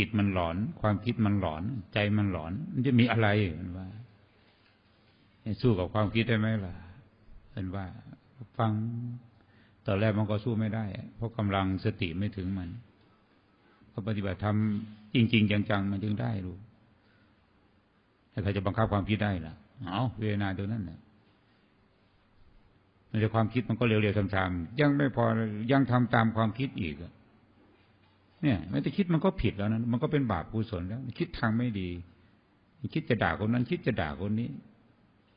จิตมันหลอน ความคิดมันหลอน ใจมันหลอน มันจะมีอะไรมันว่าสู้กับความคิดได้ไหมล่ะเป็นว่า ฟังตอนแรกมันก็สู้ไม่ได้ เพราะกำลังสติไม่ถึงมันพอปฏิบัติทำจริง ๆ จังๆ มันจึงได้รู้ถ้าใครจะบังคับความคิดได้ล่ะ เอาเวนาตัวนั้นน่ะมันจะความคิดมันก็เร็วๆทำๆยังไม่พอยังทำตามความคิดอีก เนี่ยไม่แต่คิดมันก็ผิดแล้วนะมันก็เป็นบาปกุศลแล้ว คิดทางไม่ดี คิดจะด่าคนนั้น คิดจะด่าคนนี้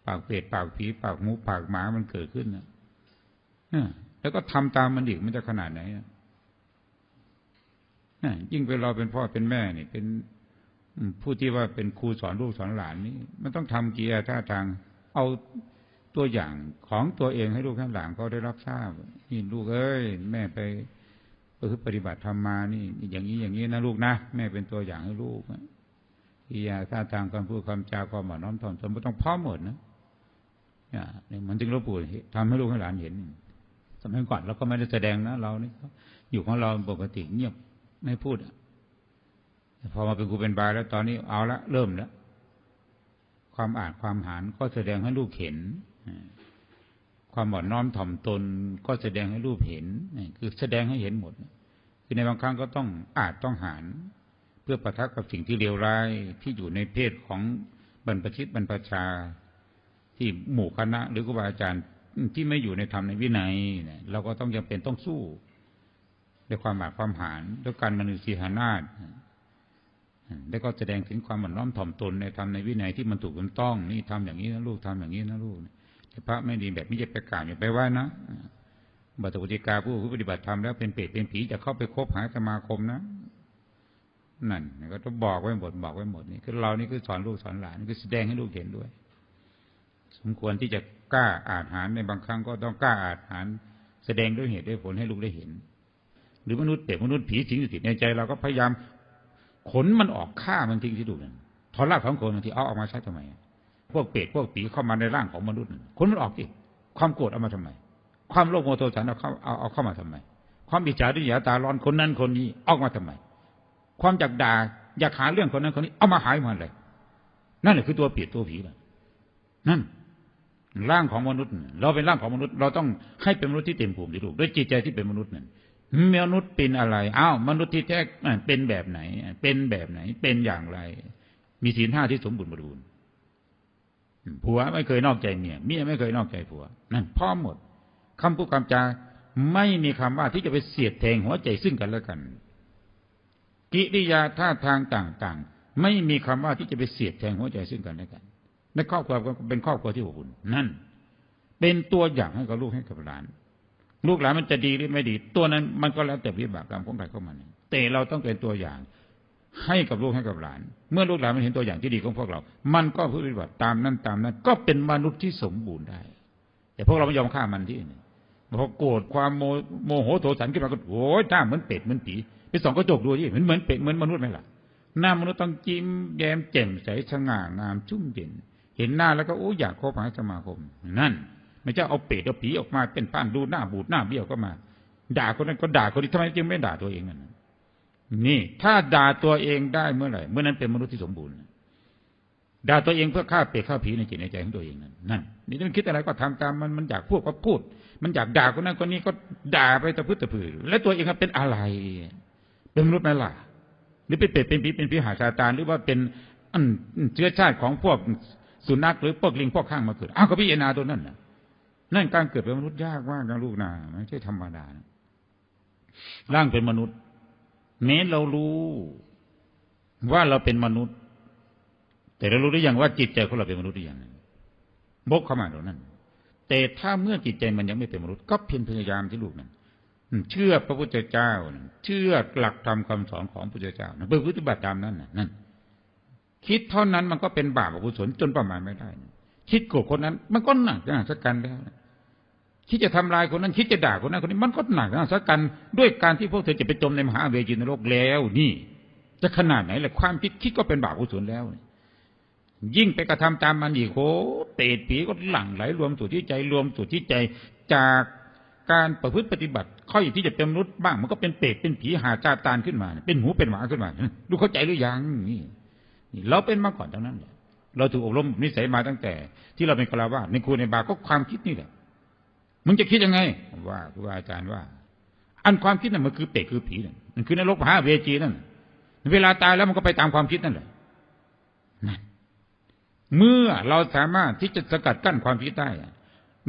ปากเปรตปากผีปากหมูปากหมามันเกิดขึ้นนะแล้วก็ทำตามมันอีกมันจะขนาดไหนอะยิ่งเป็นเราเป็นพ่อเป็นแม่นี่ เป็นผู้ที่ว่าเป็นครูสอนลูกสอนหลานนี่มันต้องทำกียร์ท่าทาง เอาตัวอย่างของตัวเองให้ลูกให้หลานเขาได้รับทราบนี่ลูกเอ้ย แม่ไป คือปฏิบัติธรรมมานี่ อย่างนี้อย่างนี้นะลูกนะแม่เป็นตัวอย่างให้ลูกกิยาท่าทางการพูดคำจาความหมาน้อมถ่อมตนไม่ต้องพร้อมหมดนะเนี่ยมันจึงรบกวนทำให้ลูกให้หลานเห็น สมัยก่อนเราก็ไม่ได้แสดงนะเรานี่อยู่ของเราปกติเงียบไม่พูดพอมาเป็นครูเป็นบาแล้วตอนนี้เอาละเริ่มแล้วความอ่านความหานก็แสดงให้ลูกเห็น ความหมอนน้อมถ่อมตนก็แสดงให้ลูกเห็นคือแสดงให้เห็นหมด คือในบางครั้งก็ต้องอาจต้องหานเพื่อประทักกับสิ่งที่เลวร้ายที่อยู่ในเพศของบรรพชิตบรรพชา ที่หมู่คณะ หรือครูบาอาจารย์ที่ไม่อยู่ในธรรมในวินัยเนี่ยเราก็ต้องจำเป็นต้องสู้ด้วยความหมายความหานด้วยการมนุษยหานาฏแล้วก็แสดงถึงความหมั่นน้อมถ่อมตนในธรรมในวินัยที่มันถูกมันต้องนี่ทำอย่างนี้นะลูกทำอย่างนี้นะลูกแต่ พระไม่ดีแบบนี้จะไปกล่าวอย่าไปว่านะบัตรปฏิกาผู้ปฏิบัติธรรมแล้วเป็นเปรตเป็นผีจะเข้าไปคบหาสมาคมนะนั่นก็ต้องบอกไว้หมดบอกไว้หมดนี่คือเรานี่คือสอนลูกสอนหลานนี่คือแสดงให้ลูกเห็นด้วย สมควรที่จะกล้าอาจหารในบางครั้งก็ต้องกล้าอาจหารแสดงด้วยเหตุด้วยผลให้ลูกได้เห็น หรือมนุษย์เปรตมนุษย์ผีสิงอยู่ติดในใจเราก็พยายามขนมันออกฆ่ามันทิ้งที่ดูนั่นถอนรากของคนบางทีเอาออกมาใช้ทำไม พวกเปรตพวกผีเข้ามาในร่างของมนุษย์ขนมันออกสิความโกรธเอามาทำไม ความโลภโมโทสันเอาเข้าเอาเอาเข้ามาทำไม ความอิจฉาดิยาตาร้อนคนนั้นคนนี้ออกมาทำไม ความอยากด่าอยากหาเรื่องคนนั้นคนนี้เอามาหายมาเลยนั่นแหละคือตัวเปรตตัวผีนะนั่นร่างของมนุษย์ เราเป็นร่างของมนุษย์ เราต้องให้เป็นมนุษย์ที่เต็มภูมิที่ถูกด้วยจิตใจที่เป็นมนุษย์นั่นมนุษย์เป็นอะไรอ้าวมนุษย์ที่แท้เป็นแบบไหน เป็นแบบไหน เป็นอย่างไร มีศีลห้าที่สมบูรณ์บริบูรณ์ ผัวไม่เคยนอกใจเมียเมียไม่เคยนอกใจผัวนั่นพร้อหมดคำพูดคำจาไม่มีคำว่าที่จะไปเสียดแทงหัวใจซึ่งกันและกัน กิริยาท่าทางต่างๆ ไม่มีคำว่าที่จะไปเสียดแทงหัวใจซึ่งกันและกันในครอบครัวเป็นครอบครัวที่อบอุ่นนั่น เป็นตัวอย่างให้กับลูกให้กับหลาน ลูกหลานมันจะดีหรือไม่ดี ตัวนั้นมันก็แล้วแต่วิบากกรรมของใครเของมันแต่เราต้องเป็นตัวอย่าง ให้กับลูกให้กับหลาน เมื่อลูกหลานมันเห็นตัวอย่างที่ดีของพวกเรา มันก็ปฏิบัติตามนั้นตามนั้น ก็เป็นมนุษย์ที่สมบูรณ์ได้ แต่พวกเราไม่ยอมฆ่ามันที่นี่พอโกรธความโมโมโหโทสันขึ้นมาก็โอ้ยหน้าเหมือนเป็ดเหมือนผีไปส่องกระจกดูที่เหมือนเหมือนเป็ดเหมือนมนุษย์ไหมล่ะหน้ามนุษย์ต้องจิ้มแย้มแจ่มใสสง่างามชุ่มเย็น เห็นหน้าแล้วก็โอ้อยากคบหาสมาคม นั่นไม่ใช่เอาเปรตเอาผีออกมาเป็นป้านดูหน้าบูดหน้าเบี้ยวก็มา ด่าคนนั้นก็ด่าคนนี้ทำไมจึงไม่ด่าตัวเองนั่น นี่ ถ้าด่าตัวเองได้เมื่อไหร่เมื่อนั้นเป็นมนุษย์ที่สมบูรณ์ด่าตัวเองเพื่อฆ่าเปรตฆ่าผีในจิตในใจของตัวเองนั่นนั่นนี่มันคิดอะไรก็ทำตามมันมันอยากพูดก็พูด มันอยากด่าคนนั้นคนนี้ก็ด่าไปตะพื้นตะพือแล้วตัวเองเป็นอะไร เป็นมนุษย์ไหมล่ะหรือเป็นเปรตเป็นผีเป็นผีหาซาตานหรือว่าเป็นเชื้อชาติของพวกสุนัขหรือพวกลิงพวกข้างมาเกิดอ้าวก็พิจารณาตัวนั้นนะนั่นการเกิดเป็นมนุษย์ยากมากนะลูกนาไม่ใช่ธรรมดานะร่างเป็นมนุษย์ แม้เรารู้ว่าเราเป็นมนุษย์ แต่เรารู้ได้ยังว่าจิตใจของเราเป็นมนุษย์หรือยังบกเข้ามาตรงนั้น แต่ถ้าเมื่อจิตใจมันยังไม่เป็นมนุษย์ ก็เพียรพยายามที่ลูกนั้นเชื่อพระพุทธเจ้า เชื่อหลักธรรมคาสอนของพระพุทธเจ้าเพื่อปฏิบัติตามนั้นนั่นคิดเท่านั้นมันก็เป็นบาปอกุศลจนประมาณไม่ได้ คิดโกรธคนนั้น มันก็หนักหนักสักกันแล้ว คิดจะทำลายคนนั้น คิดจะด่าคนนั้นคนนี้มันก็หนักนะสักกันด้วยการที่พวกเธอจะไปจมในมหาเวจีนรกแล้วนี่ จะขนาดไหนแหละความคิดคิดก็เป็นบาปกุศลแล้ว ยิ่งไปกระทำตามมันอีกโหเตดผีก็หลั่งไหลรวมสู่ที่ใจรวมสู่ที่ใจจากการประพฤติปฏิบัติค่อยที่จะเป็นมนุษย์บ้างมันก็เป็นเปรตเป็นผีหาจาตานขึ้นมา เป็นหมูเป็นหมาขึ้นมาดูเข้าใจหรือยังนี่นี่เราเป็นมาก่อนทั้งนั้นเราถูกอบรมนิสัยมาตั้งแต่ ที่เราเป็นกลาวาในครูในบาก็ความคิดนี่แหละ มึงจะคิดยังไง ว่าครูอาจารย์ว่า อันความคิดนั่นมันคือเปรตคือผีนั่นมันคือนรกมหาเวจีนั่นเวลาตายแล้วมันก็ไปตามความคิดนั่นแหละนั่นเมื่อเราสามารถที่จะสกัดกั้นความคิดได้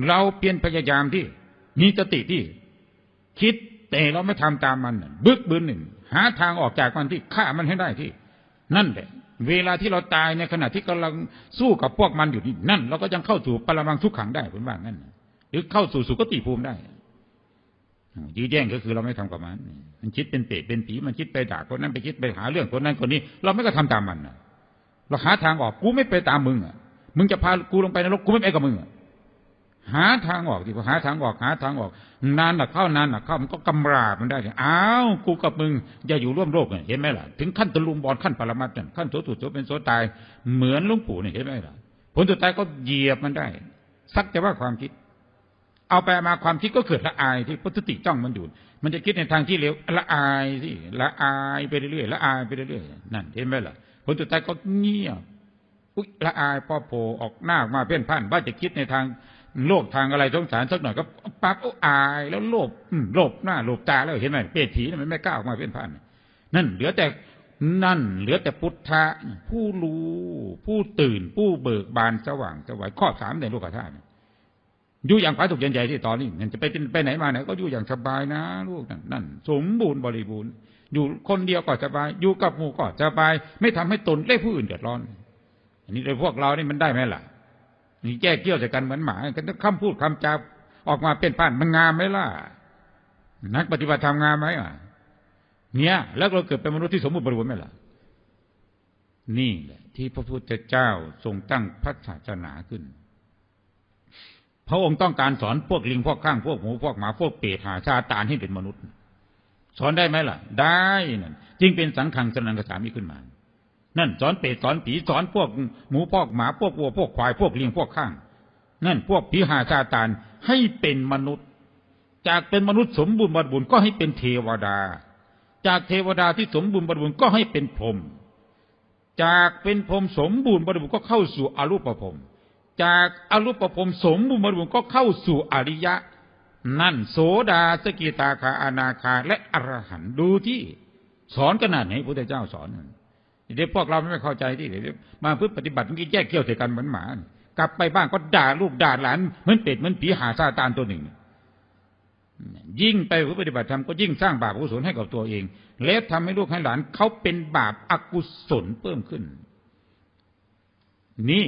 เราเปลี่ยนพยายามที่มีสติที่ คิดแต่เราไม่ทำตามมันบึกบืนหนึ่ง หาทางออกจากมันที่ฆ่ามันให้ได้ที่ นั่นแหละ เวลาที่เราตายในขณะที่กำลังสู้กับพวกมันอยู่นี่นั่น เราก็ยังเข้าสู่ปรมังทุกขังได้ผมว่างั้นห รือเข้าสู่สุคติภูมิได้ยื้อแย่งก็คือเราไม่ทำกับมัน มันคิดเป็นเปรตเป็นผีมันคิดไปด่าคนนั้นไปคิดไปหาเรื่องคนนั้นคนนี้ เราไม่ก็ทำตามมันเราหาทางออกกูไม่ไปตามมึงอะมึงจะพากูลงไปนรกกูไม่ไปกับมึงอะหาทางออกดีกว่าหาทางออกหาทางออกนานหนักเข้านานหนักเข้ามันก็กำราบมันได้อ้าวกูกับมึงอย่าอยู่ร่วมโลกเห็นไหมล่ะ ถึงขั้นตะลุมบอลขั้นปรมัตถ์ขั้นโสตุโสเป็นโสตายเหมือนลุงปู่เนี่ยเห็นไหมล่ะ ผลสุดท้ายก็เหยียบมันได้ สักแต่ว่าความคิด เอาไปมาความคิดก็เกิดละอายที่พุทธิจ้องมันอยู่มันจะคิดในทางที่เลวละอายสิละอายไปเรื่อยๆละอายไปเรื่อยๆนั่นเห็นไหมล่ะผลสุดท้ายก็เงียบอุ๊ยละอายพอโผล่ออกหน้ามาเพี้ยนพันว่าจะคิดในทางโลภทางอะไรสงสารสักหน่อยก็ปั๊บอายแล้วโลภโลภหน้าโลภตาแล้วเห็นไหมเปรตผีมันไม่กล้าออกมาเพี้ยนพันนั่นเหลือแต่นั่นเหลือแต่พุทธะผู้รู้ ผู้ตื่น ผู้เบิกบานสว่างสวัยข้อสามในโลกธาตุ อยู่อย่างผาสุกยันใจที่ตอนนี้จะไปไปไหนมาไหนก็อยู่อย่างสบายนะลูกนั่นนั่นสมบูรณ์บริบูรณ์ อยู่คนเดียวก็สบาย อยู่กับหมู่ก็สบาย ไม่ทำให้ตนและผู้อื่นเดือดร้อน อันนี้เลยพวกเรานี่มันได้ไหมล่ะนี่แก้เกี่ยวใส่กันเหมือนหมากันคำพูดคำจาออกมาเป็นผ่านมันงามไหมล่ะ นักปฏิบัติธรรมงามไหมอะเนี่ยแล้วเราเกิดเป็นมนุษย์ที่สมบูรณ์บริบูรณ์ไหมล่ะ นี่แหละที่พระพุทธเจ้าทรงตั้งพระศาสนาขึ้น พระองค์ต้องการสอนพวกลิงพวกข้างพวกหมูพวกหมาพวกเปรตหาชาตานให้เป็นมนุษย์ สอนได้ไหมล่ะ ได้นั่นจึงเป็นสังขังสนังกสามีขึ้นมา นั่นสอนเปรตสอนผีสอนพวกหมูพวกหมาพวกวัวพวกควายพวกลิงพวกข้าง นั่นพวกผีหาซาตานให้เป็นมนุษย์ จากเป็นมนุษย์สมบูรณ์บริบูรณ์ก็ให้เป็นเทวดา จากเทวดาที่สมบูรณ์บริบูรณ์ก็ให้เป็นพรหมจากเป็นพรหมสมบูรณ์บริบูรณ์ก็เข้าสู่อรูปภพ จากอรูปภพสมบูรณ์บริบูรณ์ก็เข้าสู่อริยะ นั่นโสดาสกิตาคาอนาคาและอรหันต์ดูที่ สอนขนาดไหนพระเจ้าสอนเดี๋ยวพวกเราไม่เข้าใจที่เดี๋ยวมาเพื่อปฏิบัติมันก็แยกเกี่ยวใส่กันเหมือนหมากลับไปบ้านก็ด่าลูกด่าหลานเหมือนเป็ดเหมือนผีหาซาตานตัวหนึ่ง ยิ่งไปเพื่อปฏิบัติธรรมก็ยิ่งสร้างบาปอกุศลให้กับตัวเอง และทำให้ลูกให้หลานเขาเป็นบาปอกุศลเพิ่มขึ้น นี่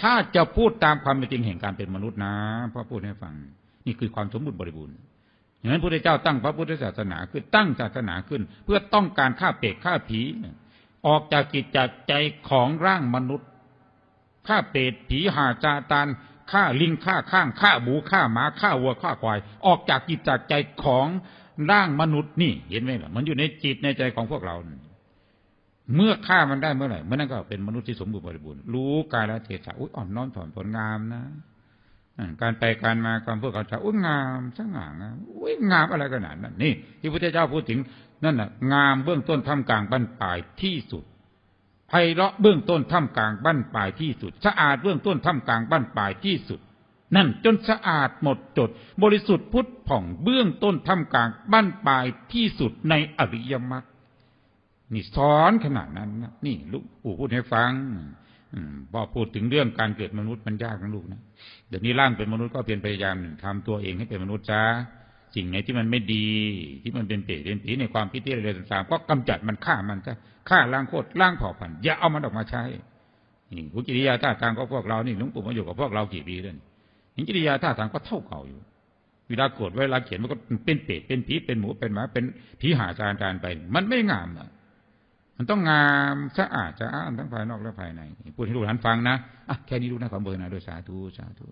ถ้าจะพูดตามความเป็นจริงแห่งการเป็นมนุษย์นะพ่อพูดให้ฟัง นี่คือความสมบูรณ์บริบูรณ์อย่างนั้นพระพุทธเจ้าตั้งพระพุทธศาสนาขึ้นตั้งศาสนาขึ้น เพื่อต้องการฆ่าเปรตฆ่าผี ออกจากจิตจากใจของร่างมนุษย์ฆ่าเปรตผีหาจาตานฆ่าลิงฆ่าข้างฆ่าหมูฆ่าหมาฆ่าวัวฆ่าควาย ออกจากจิตจากใจของร่างมนุษย์นี่เห็นไหมล่ะมันอยู่ในจิตในใจของพวกเรา เมื่อฆ่ามันได้เมื่อไหร่เมื่อนั้นก็เป็นมนุษย์ที่สมบูรณ์บริบูรณ์รู้กายและเทศะอุ้ยอ่อนน้อมถ่อมตนงามนะการไปการมาการพูดการจาอุ้ยงามช่างงามอุ้ยงามอะไรขนาดนั้นนี่ ที่พระเจ้าพูดถึงนั่นน่ะ งามเบื้องต้นท่ามกลางบั้นปลายที่สุดไพเราะเบื้องต้นท่ามกลางบั้นปลายที่สุด สะอาดเบื้องต้นท่ามกลางบั้นปลายที่สุด นั่นจนสะอาดหมดจด บริสุทธิ์พุทธผ่องเบื้องต้นท่ามกลางบั้นปลายที่สุดในอริยมรรค นี่สอนขนาดนั้นนะนี่ลูกปู่พูดให้ฟังพอพูดถึงเรื่องการเกิดมนุษย์มันยากนะลูกนะเดี๋ยวนี้ร่างเป็นมนุษย์ก็เพียรพยายามทำตัวเองให้เป็นมนุษย์จ้าสิ่งไหนที่มันไม่ดี ที่มันเป็นเปรตเป็นผีในความคิดที่อะไรต่างๆก็กำจัดมันฆ่ามันซะฆ่าล้างโคตรล้างเผ่าพันธุ์อย่าเอามันออกมาใช้นี่หุกิริยาท่าทางก็พวกเรานี่หลวงปู่มาอยู่กับพวกเรากี่ปีแล้วนี่กิริยาท่าทางก็เท่าเก่าอยู่เวลาโกรธเวลาเขียนมันก็เป็นเปรตเป็นผีเป็นหมูเป็นหมาเป็นผีหาจานจานไป มันไม่งามอะ มันต้องงามสะอาดจะอานทั้งภายนอกและภายใน พูดให้ลูกหลานฟังนะอะแค่นี้ลูกนะขอเบอร์นะโดยสาธุสาธุ